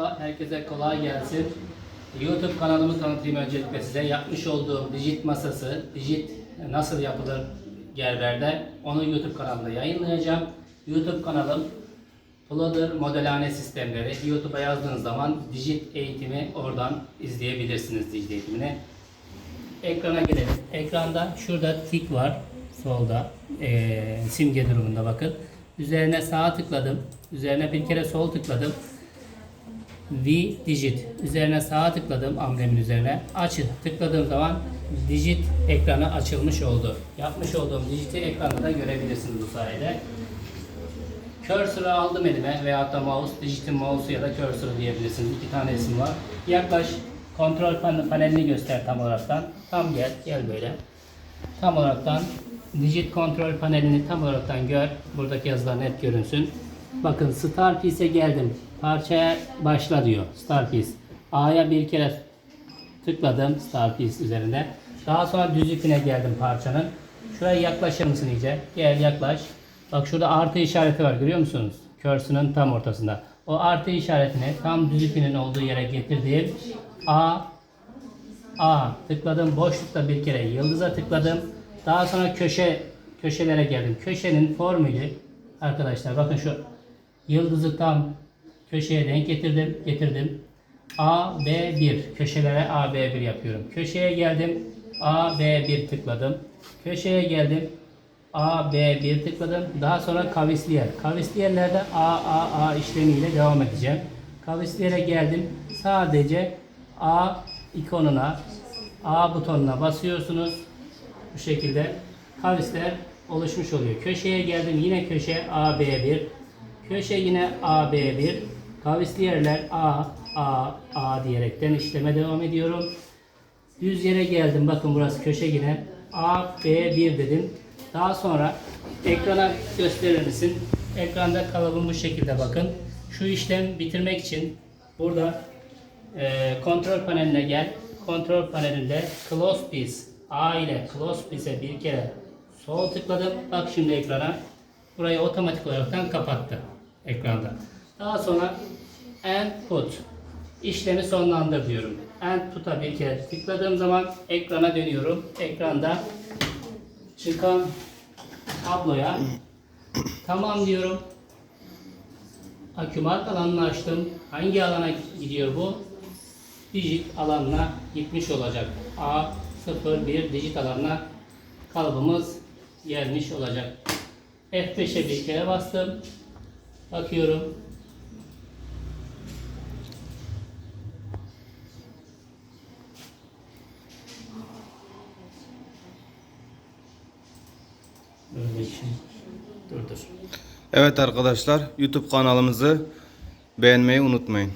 Herkese kolay gelsin. YouTube kanalımı tanıtayım öncelikle size. Yapmış olduğum Digit masası, Digit nasıl yapılır Gerber'de onu YouTube kanalımda yayınlayacağım. YouTube kanalım Plotter Modelhane Sistemleri. YouTube'a yazdığınız zaman Digit eğitimi oradan izleyebilirsiniz Digit eğitimini. Ekrana gelelim. Ekranda şurada tik var solda eee, simge durumunda bakın. Üzerine sağa tıkladım. Üzerine bir kere sol tıkladım. V Digit üzerine sağa tıkladım amblemin üzerine. Açı tıkladığım zaman Digit ekranı açılmış oldu. Yapmış olduğum Digit'i ekranda da görebilirsiniz bu sayede. Cursor'ı aldım elime veyahut da mouse, Digit'in mouse'u ya da cursor'ı diyebilirsiniz. İki tane isim var. Yaklaş, kontrol pan- panelini göster tam olaraktan. Tam gel, gel böyle. Tam olaraktan Digit kontrol panelini tam olaraktan gör. Buradaki yazılar net görünsün. Bakın Star Piece'e geldim. Parçaya başla diyor. Star. A'ya bir kere tıkladım Star üzerinde. Daha sonra düz ipine geldim parçanın. Şuraya yaklaşır mısın iyice? Gel yaklaş. Bak şurada artı işareti var görüyor musunuz? Cursor'ın tam ortasında. O artı işaretini tam düz ipinin olduğu yere getirdim. A A tıkladım. Boşlukta bir kere yıldıza tıkladım. Daha sonra köşe köşelere geldim. Köşenin formülü arkadaşlar bakın şu yıldızı tam köşeye denk getirdim. Getirdim. A, B, 1. Köşelere A, B, 1 yapıyorum. Köşeye geldim. A, B, 1 tıkladım. Köşeye geldim. A, B, 1 tıkladım. Daha sonra kavisli yer. Kavisli yerlerde A, A, A işlemiyle devam edeceğim. Kavisli yere geldim. Sadece A ikonuna, A butonuna basıyorsunuz. Bu şekilde kavisler oluşmuş oluyor. Köşeye geldim. Yine köşe A, B, 1. Köşe yine A, B, 1. Kavisli yerler A, A, A diyerekten işleme devam ediyorum. Düz yere geldim. Bakın burası köşe yine. A, B, 1 dedim. Daha sonra ekrana gösterir misin? Ekranda kalıbım bu şekilde bakın. Şu işlem bitirmek için burada e, kontrol paneline gel. Kontrol panelinde Close Piece A ile Close Piece'e bir kere sol tıkladım. Bak şimdi ekrana. Burayı otomatik olaraktan kapattı ekranda. Daha sonra End Put işlemi sonlandır diyorum. End Put'a bir kere tıkladığım zaman ekrana dönüyorum. Ekranda çıkan tabloya tamam diyorum. Akümat alanını açtım. Hangi alana gidiyor bu? Digit alanına gitmiş olacak. A01 digit alanına kalıbımız gelmiş olacak. F5'e bir kere bastım. Bakıyorum. Böyle için. Dur dur. Evet arkadaşlar YouTube kanalımızı beğenmeyi unutmayın.